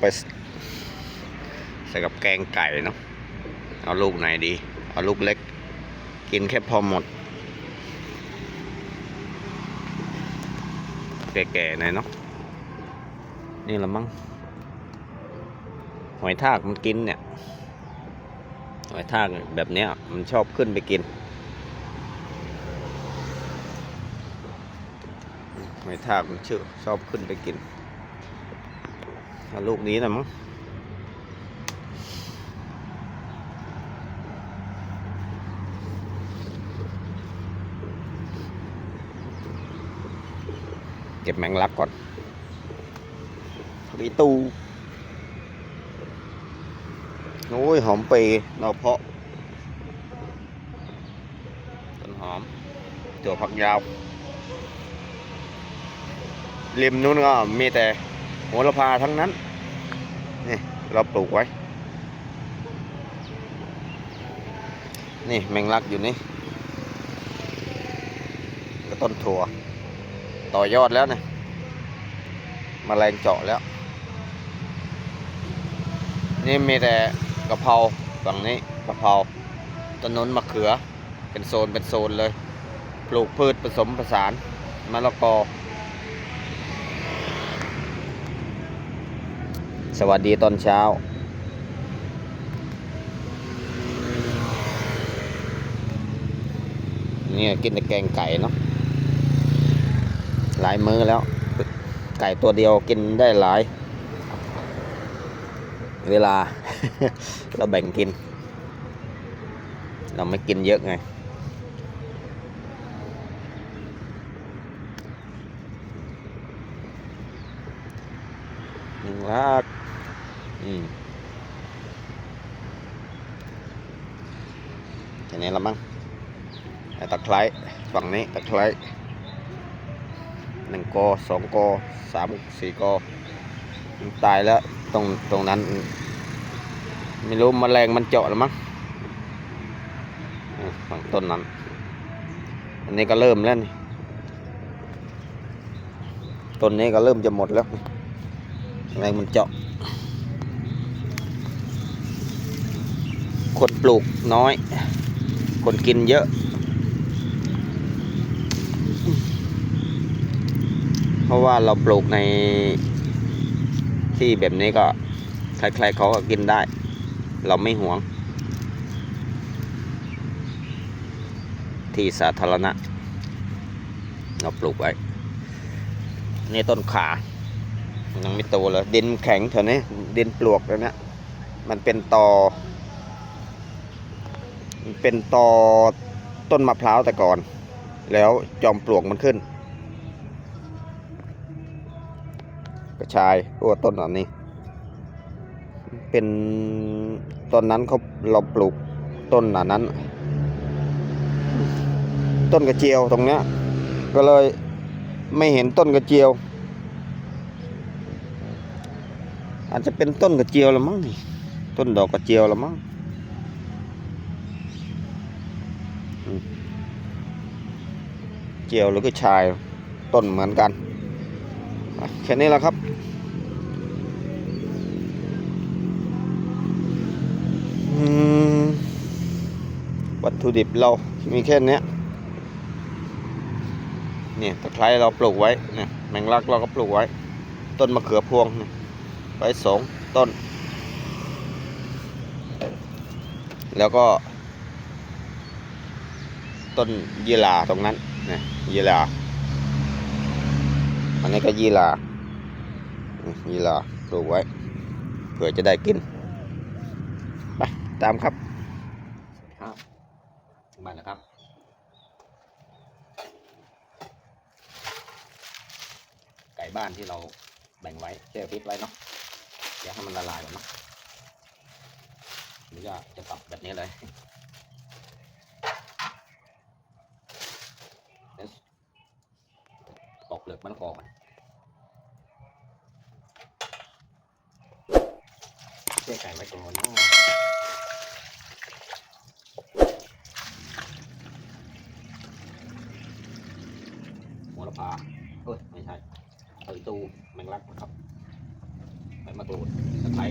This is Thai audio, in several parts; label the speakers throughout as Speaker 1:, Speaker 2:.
Speaker 1: ไปใส่กับแกงไก่เนาะเอาลูกไหนดี เอาลูกเล็ก กินแค่พอหมด แก่ๆหน่อยเนาะนี่ละมั้งหอยทากมันกินเนี่ยหอยทากแบบเนี้ยมันชอบขึ้นไปกินหอยทากมันชื่อชอบขึ้นไปกิน ลูกนี้นะมั้งเก็บแมงลักก่อนมีตูโอ้ย หอมปีนอเพาะต้นหอมตัวผักยาวริมนู้นก็มีแต่ โหระพาทั้งนั้น นี่ เราปลูกไว้ นี่แมงลักอยู่นี่ก็ต้นถั่ว ต่อยอดแล้วเนี่ยมแมลงเจาะแล้ว นี่มีแต่กะเพราฝั่งนี้กะเพราต้นนนมะเขือ เป็นโซนเป็นโซนเลย ปลูกพืชผสมผสานมะละกอ สวัสดีตอนเช้า เนี่ยกินแต่แกงไก่เนาะหลายมื้อแล้ว ไก่ตัวเดียวกินได้หลาย เวลา เราแบ่งกิน เราไม่กินเยอะไงหนึ่งลัก อืมแค่นี้ละมั้งตะไคร้ฝั่งนี้ตะไคร้หนึ่งกอสองกอสามสี่กอตายแล้วตรงตรงนั้น ไม่รู้มแมลงมันเจาะหรือมั้งฝั่งต้นนั้น อันนี้ก็เริ่มแล้วนี่ต้นนี้ก็เริ่มจะหมดแล้วอะไรมันเจาะ คนปลูกน้อย คนกินเยอะ เพราะว่าเราปลูกในที่แบบนี้ก็ใครๆเขาก็กินได้ เราไม่หวง ที่สาธารณะ เราปลูกไว้นี่ต้นขา ยังไม่โตเลยดินแข็งแถวนี้ดินปลวกแล้วเนี่ยมันเป็นตอ เป็นตอต้นมะพร้าวแต่ก่อน แล้วจอมปลวกมันขึ้น กระชายตัวต้นอันนี้ เป็นต้นนั้นเขาเราปลูกต้นอันนั้น ต้นกระเจียวตรงเนี้ยก็เลยไม่เห็นต้นกระเจียว อาจจะเป็นต้นกระเจียวละมั้งต้นดอกกระเจียวละมั้งอืม เจียวหรือก็ชายต้นเหมือนกันแค่นี้แหละครับอืมวัตถุดิบเรามีแค่เนี้ยเนี่ยตะไคร้เราปลูกไว้เนี่ยแมงลักเราก็ปลูกไว้ ต้นมะเขือพวงเนี่ยไว้สองต้น แล้วก็ ต้นยีราตรงนั้น นะยีหราอันนี้ก็ยีหรายีหราปลูกไว้เผื่อจะได้กินไปตามครับครับมาแล้วครับไก่บ้านที่เราแบ่งไว้แช่ฟิตไว้เนาะเดี๋ยวให้มันละลายก่อนเนาะหรือจะจะปรับแบบนี้เลยเดี๋ยว ปอกเปลือกมะละกอก่อนแช่ไก่ไว้ก่อนเนาะหัวละพาเอ้ยไม่ใช่เออตูแมงลักนะครับใบมะกรูดตะไคร้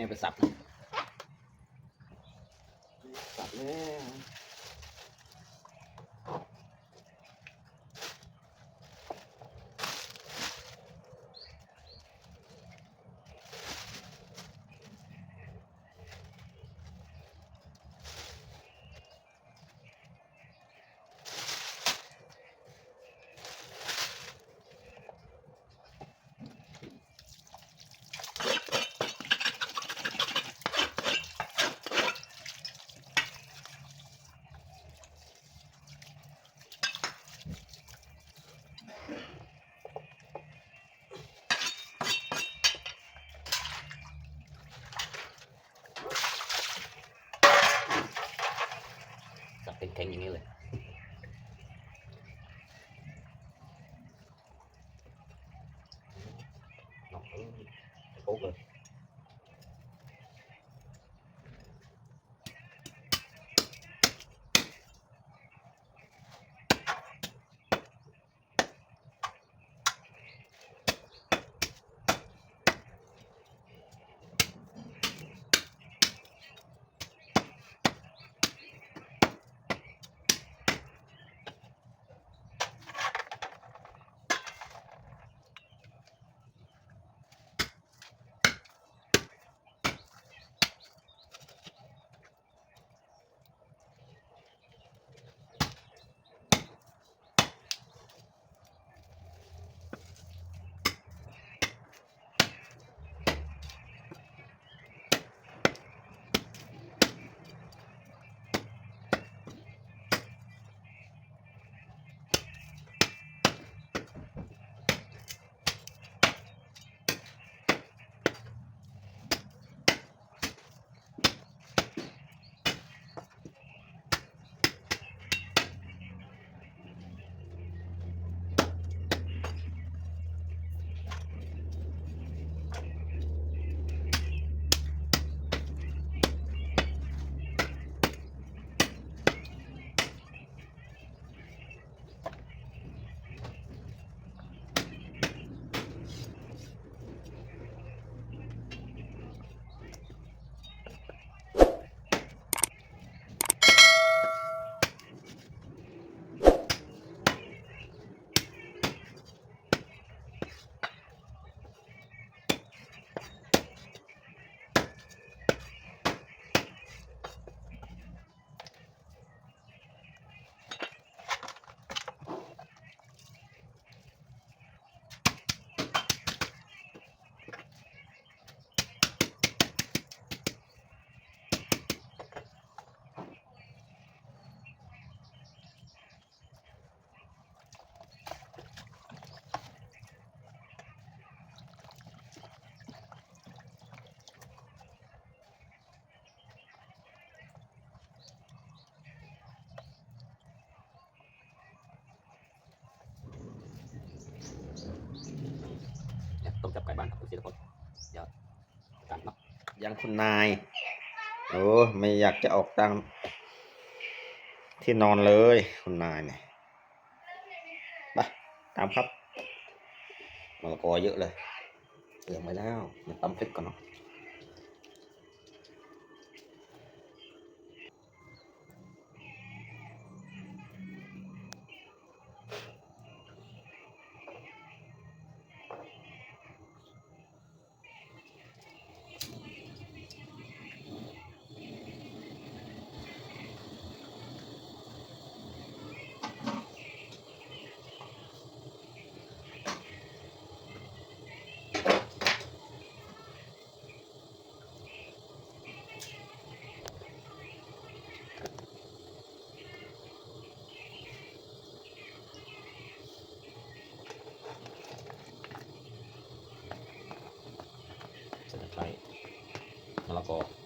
Speaker 1: ม่ไปสับนะ เสี
Speaker 2: ยทุกคนเดี๋ยวกันเนาะ
Speaker 1: ยังคุณนาย โอ้ไม่อยากจะออกตังที่นอนเลย คุณนายเนี่ยไปตามครับมะละกอเยอะเลยเตรียมไว้แล้วมันตำพริกก่อนเนาะ
Speaker 2: มะ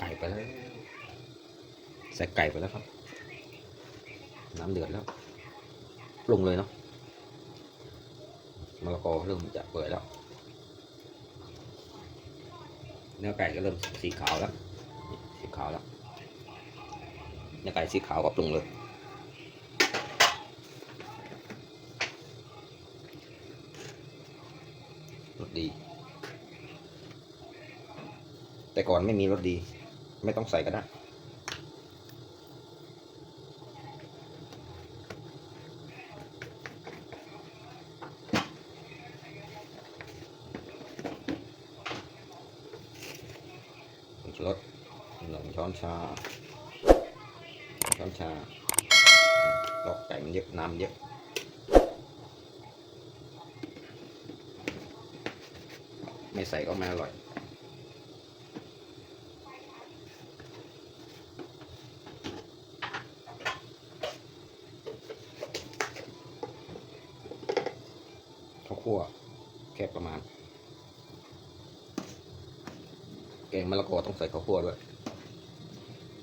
Speaker 1: ไก่ไปแล้วใส่ไก่ไปแล้วครับ น้ำเดือดแล้วปรุงเลยเนาะมะละกอเริ่มจะเปื่อยแล้ว เนื้อไก่ก็เริ่มสีขาวแล้วสีขาวแล้วเนื้อไก่สีขาวก็ปรุงเลยรสดี แต่ก่อนไม่มีรสดี ไม่ต้องใส่ก็ได้ผงชูรสหนึ่งช้อนชา ช้อนชาลอกไก่มันเยอะน้ำเยอะไม่ใส่ก็ไม่อร่อย ข้าวคั่วแค่ประมาณ แกงมะละกอต้อง ใส่ข้าวคั่วด้วย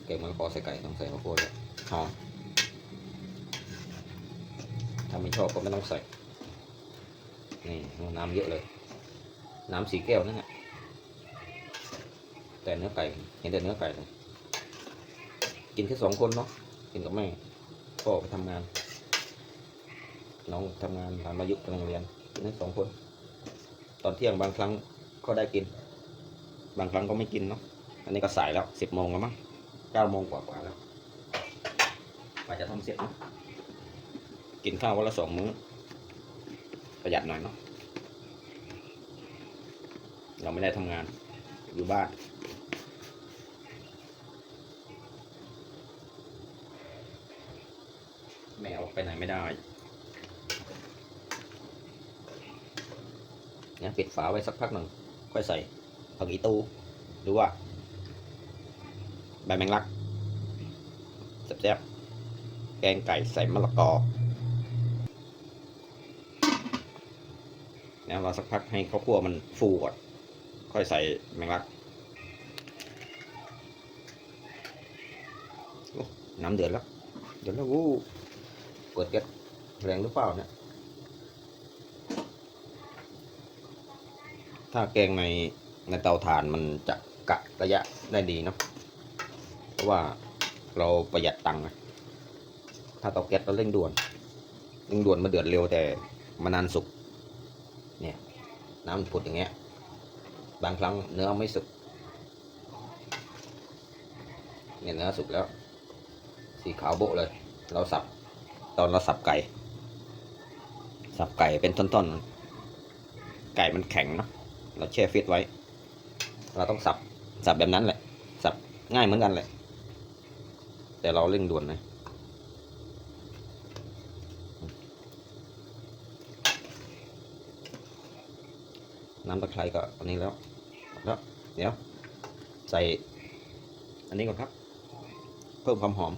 Speaker 1: แกงมะละกอใส่ไก่ต้องใส่ข้าวคั่วด้วยหอมถ้าไม่ชอบก็ไม่ต้องใส่ นี่น้ำเยอะเลย น้ำสีแก้วนั่นแหละแต่เนื้อไก่ เห็นแต่เนื้อไก่เลยกินแค่สองคนเนาะ กินกับแม่พ่อไปทำงาน น้องทำงานทำมายุกำลังเรียน กินทั้งสองคน ตอนเที่ยงบางครั้งก็ได้กิน บางครั้งก็ไม่กินเนาะ อันนี้ก็สายแล้วสิบโมงแล้วมั้งเก้าโมงกว่าๆแล้วกว่าจะทำเสร็จนะกินข้าววันละสองมื้อประหยัดหน่อยเนาะเราไม่ได้ทำงานอยู่บ้านแมวไปไหนไม่ได้เนี่ยปิดฝาไว้สักพักหนึ่งค่อยใส่ผักอีตูหรือว่า ใบแมงลักแซ่บๆแกงไก่ใส่มะละกอ แล้วเราสักพักให้ข้าวคั่วมันฟูก่อน ค่อยใส่แมงลัก น้ำเดือดแล้ว เดือดแล้ววู้เปิดแก๊สแรงหรือเปล่าเนี่ย ถ้าแกงในในเตาถ่านมันจะกะระยะได้ดีเนาะ เพราะว่าเราประหยัดตังค์นะถ้าเตาแก๊สเราเร่งด่วนเร่งด่วนมาเดือดเร็วแต่มานานสุกเนี่ยน้ำผุดอย่างเงี้ยบางครั้งเนื้อไม่สุกเนี่ยเนื้อสุกแล้ว สีขาวโบะเลย เราสับตอนเราสับไก่ สับไก่เป็นท่อนๆ ไก่มันแข็งเนาะเราแช่ฟิตไว้ เราต้องสับสับแบบนั้นแหละ สับง่ายเหมือนกันแหละ แต่เราเร่งด่วนนะน้ำตะไคร้ก็อันนี้แล้วแล้วเดี๋ยวใส่อันนี้ก่อนครับ เพิ่มความหอม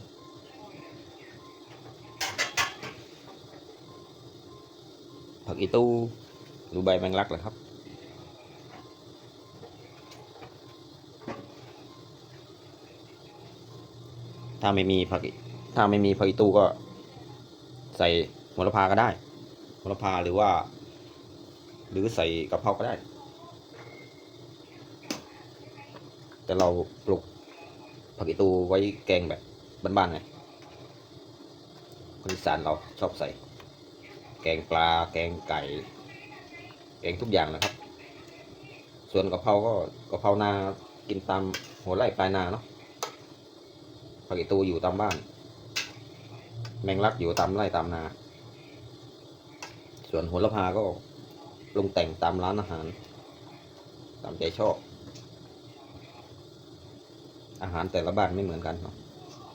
Speaker 1: ผักอีตู้หรือใบแมงลักเหรอครับ ถ้าไม่มีผักอีถ้าไม่มีผักอีตู้ก็ ใส่โหระพาก็ได้โหระพาหรือว่า หรือใส่กะเพราก็ได้ แต่เราปลูกผักอีตูไว้แกงแบบบ้านๆไงคนอีสานเราชอบใส่ แกงปลา แกงไก่ แกงทุกอย่างนะครับ ส่วนกะเพราก็กะเพรานากินตามหัวไร่ปลายนาเนาะ ผักอีตูอยู่ตามบ้าน แมงลักอยู่ตามไร่ตามนา ส่วนโหระพาก็ปรุงแต่งตามร้านอาหาร ตามใจชอบ อาหารแต่ละบ้านไม่เหมือนกันเนาะ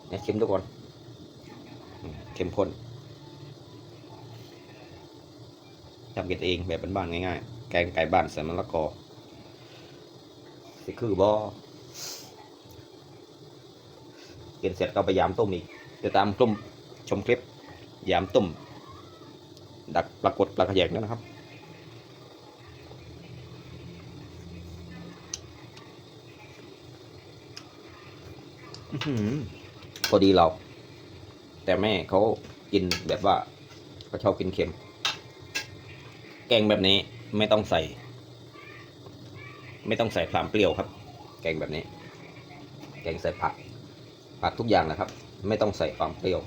Speaker 1: เนี่ยชิมทุกคนเข้มข้นทำกินเองแบบบ้านๆง่ายๆ แกงไก่บ้านใส่มะละกอสิคือบอ กินเสร็จก็ไปยามต้มอีกติดตามกลุ่มชมคลิปยามต้มดักปรากฏปลากระแยงด้วยนะครับ พอดีเรา แต่แม่เขากินแบบว่าเขาชอบกินเค็ม แกงแบบนี้ไม่ต้องใส่ ไม่ต้องใส่ความเปรี้ยวครับ แกงแบบนี้ แกงใส่ผัก ผักทุกอย่างนะครับ ไม่ต้องใส่ความเปรี้ยว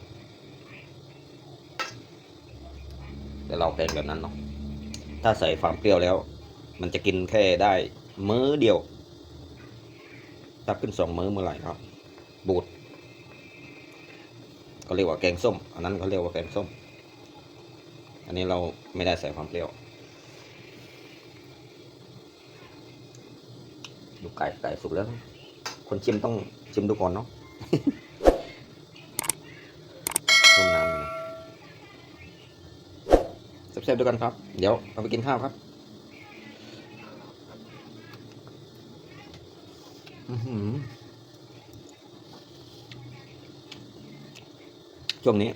Speaker 1: แต่เราแกงแบบนั้นเนาะถ้าใส่ความเปรี้ยวแล้ว มันจะกินแค่ได้มื้อเดียว ถ้าขึ้นสองมื้อเมื่อไหร่ครับบูดเขาเรียกว่าแกงส้ม อันนั้นเขาเรียกว่าแกงส้ม อันนี้เราไม่ได้ใส่ความเปรี้ยวดูไก่ไก่สุกแล้ว คนชิมต้องชิมดูก่อนเนาะ ต้มน้ำนะแซ่บๆด้วยกันครับ เดี๋ยวเราไปกินข้าวครับอือหือช่วงนี้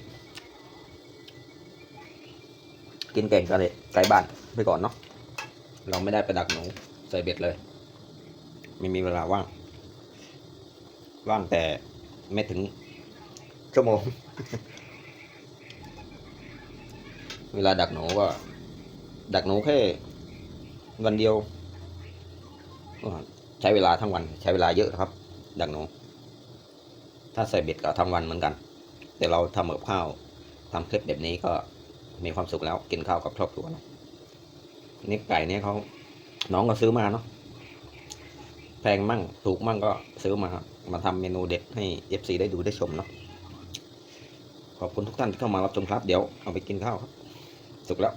Speaker 1: กินไก่กะเลยไก่บ้านไปก่อนเนาะเราไม่ได้ไปดักหนูใส่เบ็ดเลย ไม่มีเวลาว่าง ว่างแต่ ไม่ถึงชั่วโมง เวลาดักหนูก็ ดักหนูแค่วันเดียวก็ใช้เวลาทั้งวัน ใช้เวลาเยอะครับ ดักหนู ถ้าใส่เบ็ดก็ทั้งวันเหมือนกัน แต่เราทำกับข้าวทำคลิปแบบนี้ก็มีความสุขแล้ว กินข้าวกับครอบครัวเนอะนี่ไก่เนี่ยเขาน้องก็ซื้อมาเนาะ แพงมั่งถูกมั่งก็ซื้อมามาทำเมนูเด็ดให้ FC ได้ดูได้ชมเนาะขอบคุณทุกท่านที่เข้ามารับชมครับ เดี๋ยวเอาไปกินข้าวครับ สุกแล้ว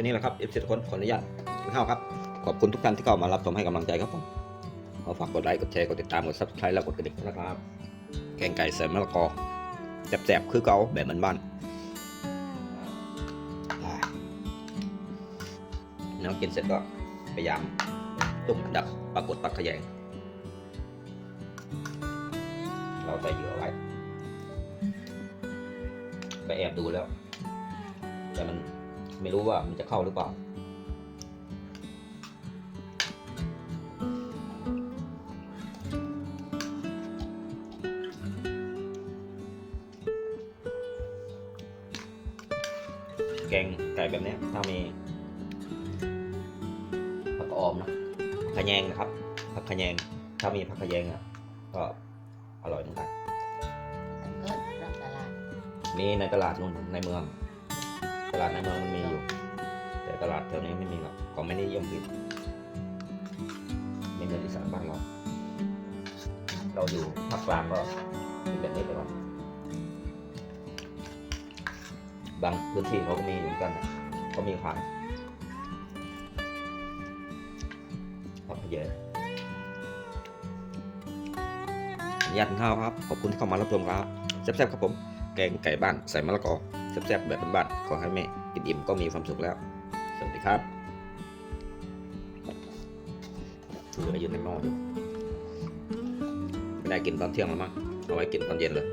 Speaker 1: ค่นี้แหละครับเอฟซีทุกคนขออนุญาตกินข้าวครับ ขอบคุณทุกท่านที่เข้ามารับชมให้กำลังใจครับผมขอฝากกดไลค์กดแชร์กดติดตามกดซับสไครต์แล้วกดกระดิ่งนะครับ แกงไก่ใส่มะละกอแสบๆคือเกาแบบบ้านๆแล้วกินเสร็จก็พยายามตุ้มดับปรากฏปักขยงเราใส่เหยื่อไว้ก็แอบดูแล้ว แต่มัน ไม่รู้ว่ามันจะเข้าหรือเปล่า แกงไก่แบบเนี้ยถ้ามีผักออมนะผักขะแยงนะครับผักขะแยงถ้ามีผักขะแยงอะก็อร่อยเหมือนกัน
Speaker 3: เอิ้นรับตลาด
Speaker 1: มีในตลาดนู่นในเมืองต ลาดในเมืองมันมีอยู่ แต่ตลาดแถวนี้ไม่มีหรอกเขาไม่ได้นิยมกินไม่เหมือนอีสานบ้านเรา เราอยู่ภาคกลางก็กินแบบนี้ไปก่อนบางพื้นที่เขาก็มีเหมือนกันเขามีขายผักเยอะยันข้าวครับ ขอบคุณที่เข้ามารับชมครับแซ่บๆครับผม แกงไก่บ้านใส่มะละกอ แซ่บๆแบบบ้านๆขอให้แม่กินอิ่มก็มีความสุขแล้ว สวัสดีครับเหลืออยู่ในหม้ออยู่ไม่ได้กินตอนเที่ยงแล้วมั้งเอาไว้กินตอนเย็นเลย